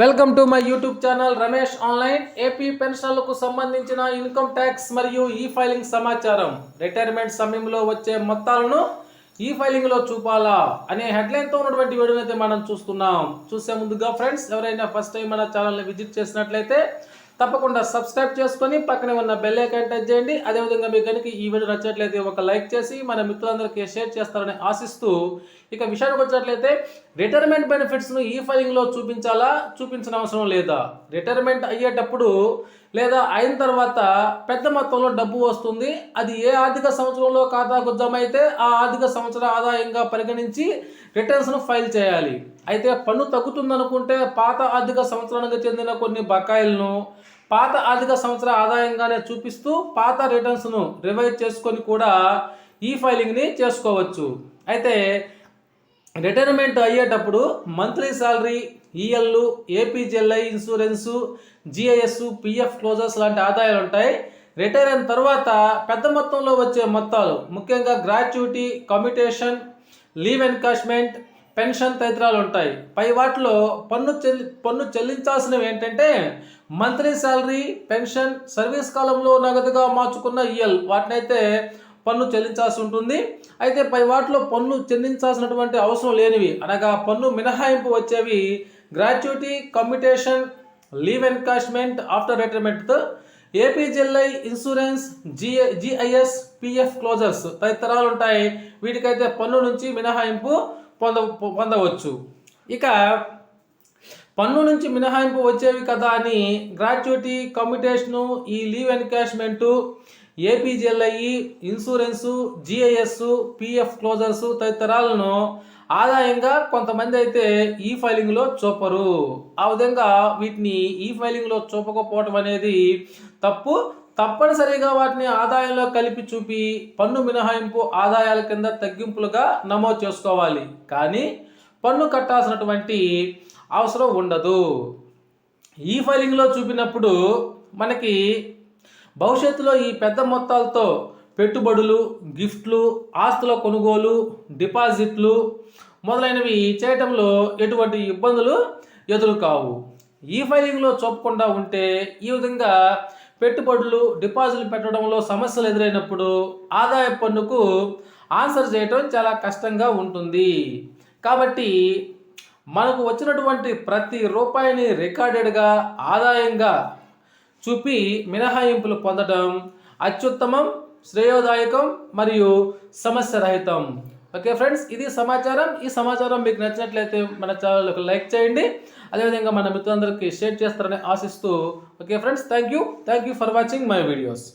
Welcome to my YouTube channel Ramesh online. AP పెన్షన్లకు సంబంధించిన income tax మరియు ఈ ఫైలింగ్ సమాచారం. రిటైర్మెంట్ సమయంలో వచ్చే మొత్తాలను ఈ ఫైలింగ్లో చూపాలా అనే హెడ్లైన్తో ఉన్నటువంటి వీడియోనైతే మనం చూస్తున్నాం. చూసే ముందుగా ఫ్రెండ్స్ ఎవరైనా ఫస్ట్ టైం మన ఛానల్ని విజిట్ చేసినట్లయితే తప్పకుండా సబ్స్క్రైబ్ చేసుకొని పక్కనే ఉన్న బెల్ ఐకాన్ టచ్ చేయండి. అదేవిధంగా మీకు కనుక ఈ వీడియో నచ్చినట్లయితే ఒక లైక్ చేసి మన మిత్రులందరికీ షేర్ చేస్తారని ఆశిస్తూ ఇక విషయానికి వచ్చినట్లయితే రిటైర్మెంట్ బెనిఫిట్స్ను ఈ ఫైలింగ్లో చూపించాలా చూపించిన అవసరం లేదా? రిటైర్మెంట్ అయ్యేటప్పుడు లేదా అయిన తర్వాత పెద్ద మొత్తంలో డబ్బు వస్తుంది. అది ఏ ఆర్థిక సంవత్సరంలో ఖాతాకు జమ అయితే ఆ ఆర్థిక సంవత్సర ఆదాయంగా పరిగణించి రిటర్న్స్ను ఫైల్ చేయాలి. అయితే పన్ను తగ్గుతుందనుకుంటే పాత ఆర్థిక సంవత్సరానికి చెందిన కొన్ని బకాయిలను పాత ఆర్థిక సంవత్సర ఆదాయంగానే చూపిస్తూ పాత రిటర్న్స్ను రివైజ్ చేసుకొని కూడా ఈ ఫైలింగ్ని చేసుకోవచ్చు. అయితే రిటైర్మెంట్ అయ్యేటప్పుడు monthly salary ఈఎల్లు APGLI insurance GIS PF closures లాంటి ఆదాయాలు ఉంటాయి. రిటైర్ అయిన తర్వాత పెద్ద మొత్తంలో వచ్చే మొత్తాలు ముఖ్యంగా gratuity commutation leave encashment pension తదితరాలు ఉంటాయి. పై వాటిలో పన్ను చెల్లి పన్ను చెల్లించాల్సినవి ఏంటంటే మంత్లీ శాలరీ పెన్షన్ సర్వీస్ కాలంలో నగదుగా మార్చుకున్న ఈఎల్ వాటినైతే పన్ను చెల్లించాల్సి ఉంటుంది. అయితే పై వాటిలో పన్ను చెల్లించాల్సినటువంటి అవసరం లేనివి అనగా పన్ను మినహాయింపు వచ్చేవి gratuity commutation leave encashment after retirement APGLI insurance GI GIS PF closures తదితరాలు ఉంటాయి. వీటికైతే పన్ను నుంచి మినహాయింపు పొంద పొందవచ్చు. ఇక పన్ను నుంచి మినహాయింపు వచ్చేవి కదా అని గ్రాట్యుటీ కమ్యూటేషను ఈ leave encashment APGLI insurance GIS PF closures తదితరాలను ఆదాయంగా కొంతమంది అయితే ఈ ఫైలింగ్లో చూపరు. ఆ విధంగా వీటిని ఈ ఫైలింగ్లో చూపకపోవటం అనేది తప్పు. తప్పనిసరిగా వాటిని ఆదాయంలో కలిపి చూపి పన్ను మినహాయింపు ఆదాయాల కింద తగ్గింపులుగా నమోదు చేసుకోవాలి. కానీ పన్ను కట్టాల్సినటువంటి అవసరం ఉండదు. ఈ ఫైలింగ్లో చూపినప్పుడు మనకి భవిష్యత్తులో ఈ పెద్ద మొత్తాలతో పెట్టుబడులు గిఫ్ట్లు ఆస్తుల కొనుగోలు డిపాజిట్లు మొదలైనవి చేయటంలో ఎటువంటి ఇబ్బందులు ఎదురు కావు ఈ ఫైలింగ్లో చూపకుండా ఉంటే ఈ విధంగా పెట్టుబడులు డిపాజిట్లు పెట్టడంలో సమస్యలు ఎదురైనప్పుడు ఆదాయ పన్నుకు ఆన్సర్ చేయటం చాలా కష్టంగా ఉంటుంది. కాబట్టి మనకు వచ్చినటువంటి ప్రతి రూపాయిని రికార్డెడ్గా ఆదాయంగా చూపి మినహాయింపులు పొందడం అత్యుత్తమం శ్రేయోదాయకం మరియు సమస్య రహితం ఓకే ఫ్రెండ్స్ ఇది సమాచారం. ఈ సమాచారం మీకు నచ్చినట్లయితే మన ఛానల్కి లైక్ చేయండి. అదేవిధంగా మన మిత్రులందరికీ షేర్ చేస్తారని ఆశిస్తూ okay friends thank you thank you for watching my videos.